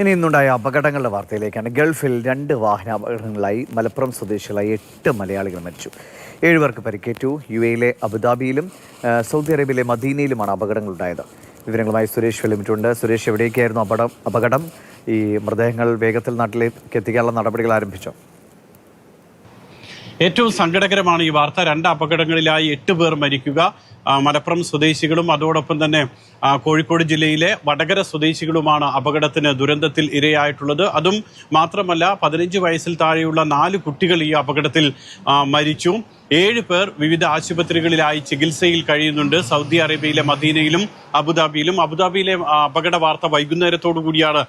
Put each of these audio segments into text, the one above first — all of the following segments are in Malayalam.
ഇനി ഇന്നുണ്ടായ അപകടങ്ങളുടെ വാർത്തയിലേക്കാണ്. ഗൾഫിൽ രണ്ട് വാഹന അപകടങ്ങളായി മലപ്പുറം സ്വദേശികളായി എട്ട് മലയാളികൾ മരിച്ചു. ഏഴുപേർക്ക് പരിക്കേറ്റു. യു എയിലെ അബുദാബിയിലും സൗദി അറേബ്യയിലെ മദീനയിലുമാണ് അപകടങ്ങൾ അപകടങ്ങളുണ്ടായത്. വിവരങ്ങളുമായി സുരേഷ് വെളിമിറ്റുണ്ട് സുരേഷ് എവിടേക്കായിരുന്നു അപകടം അപകടം? ഈ മൃതദേഹങ്ങൾ വേഗത്തിൽ നാട്ടിലേക്ക് എത്തിക്കാനുള്ള നടപടികൾ ആരംഭിച്ചോ? ഏറ്റവും സങ്കടകരമാണ് ഈ വാർത്ത. രണ്ട് അപകടങ്ങളിലായി എട്ട് പേർ മരിക്കുക. മലപ്പുറം സ്വദേശികളും അതോടൊപ്പം തന്നെ കോഴിക്കോട് ജില്ലയിലെ വടകര സ്വദേശികളുമാണ് അപകടത്തിന് ദുരന്തത്തിൽ ഇരയായിട്ടുള്ളത്. അതും മാത്രമല്ല പതിനഞ്ച് വയസ്സിൽ താഴെയുള്ള നാല് കുട്ടികൾ ഈ അപകടത്തിൽ മരിച്ചു. ഏഴ് പേർ വിവിധ ആശുപത്രികളിലായി ചികിത്സയിൽ കഴിയുന്നുണ്ട്. സൗദി അറേബ്യയിലെ മദീനയിലും അബുദാബിയിലും. അബുദാബിയിലെ അപകട വാർത്ത വൈകുന്നേരത്തോടു കൂടിയാണ്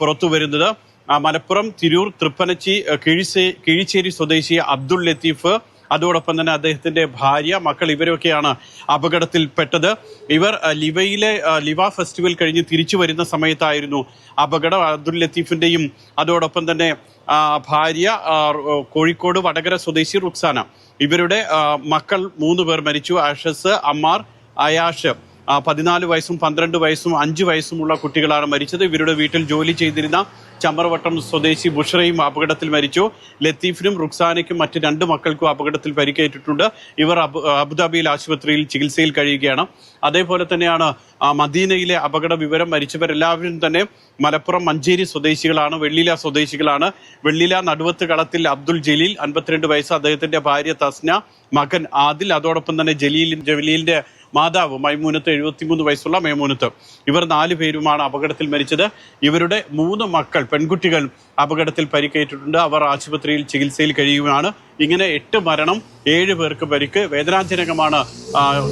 പുറത്തു വരുന്നത് മലപ്പുറം തിരൂർ തൃപ്പനച്ചി കിഴിശേ കിഴിച്ചേരി സ്വദേശി അബ്ദുൾ ലത്തീഫ് അതോടൊപ്പം തന്നെ അദ്ദേഹത്തിന്റെ ഭാര്യ മക്കൾ ഇവരൊക്കെയാണ് അപകടത്തിൽപ്പെട്ടത്. ഇവർ ലിവയിലെ ലിവ ഫെസ്റ്റിവൽ കഴിഞ്ഞ് തിരിച്ചു വരുന്ന സമയത്തായിരുന്നു അപകടം. അബ്ദുൾ ലത്തീഫിന്റെയും അതോടൊപ്പം തന്നെ ഭാര്യ കോഴിക്കോട് വടകര സ്വദേശി റുക്സാന. ഇവരുടെ മക്കൾ മൂന്ന് പേർ മരിച്ചു. ആഷസ് അമ്മാർ അയാഷ്. പതിനാല് വയസ്സും പന്ത്രണ്ട് വയസ്സും അഞ്ച് വയസ്സുമുള്ള കുട്ടികളാണ് മരിച്ചത്. ഇവരുടെ വീട്ടിൽ ജോലി ചെയ്തിരുന്ന ചമ്പറവട്ടം സ്വദേശി ബുഷറയും അപകടത്തിൽ മരിച്ചു. ലത്തീഫിനും റുക്സാനയ്ക്കും മറ്റ് രണ്ട് മക്കൾക്കും അപകടത്തിൽ പരിക്കേറ്റിട്ടുണ്ട്. ഇവർ അബു അബുദാബിയിൽ ആശുപത്രിയിൽ ചികിത്സയിൽ കഴിയുകയാണ്. അതേപോലെ തന്നെയാണ് മദീനയിലെ അപകട വിവരം മരിച്ചവരെല്ലാവരും തന്നെ മലപ്പുറം മഞ്ചേരി സ്വദേശികളാണ് വെള്ളില സ്വദേശികളാണ്. വെള്ളില നടുവത്ത് കളത്തിൽ അബ്ദുൾ ജലീൽ അൻപത്തിരണ്ട് വയസ്സ് അദ്ദേഹത്തിന്റെ ഭാര്യ തസ്ന മകൻ ആദിൽ അതോടൊപ്പം തന്നെ ജലീൽ ജലീലിന്റെ മാതാവ് മൈമൂനത്ത് എഴുപത്തിമൂന്ന് വയസ്സുള്ള മൈമൂനത്ത്. ഇവർ നാല് പേരുമാണ് അപകടത്തിൽ മരിച്ചത്. ഇവരുടെ മൂന്ന് മക്കൾ പെൺകുട്ടികൾ അപകടത്തിൽ പരിക്കേറ്റിട്ടുണ്ട്. അവർ ആശുപത്രിയിൽ ചികിത്സയിൽ കഴിയുകയാണ്. ഇങ്ങനെ എട്ട് മരണം ഏഴ് പേർക്ക് പരിക്ക് വേദനാജനകമാണ്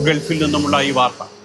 ഗൾഫിൽ നിന്നുമുള്ള ഈ വാർത്ത.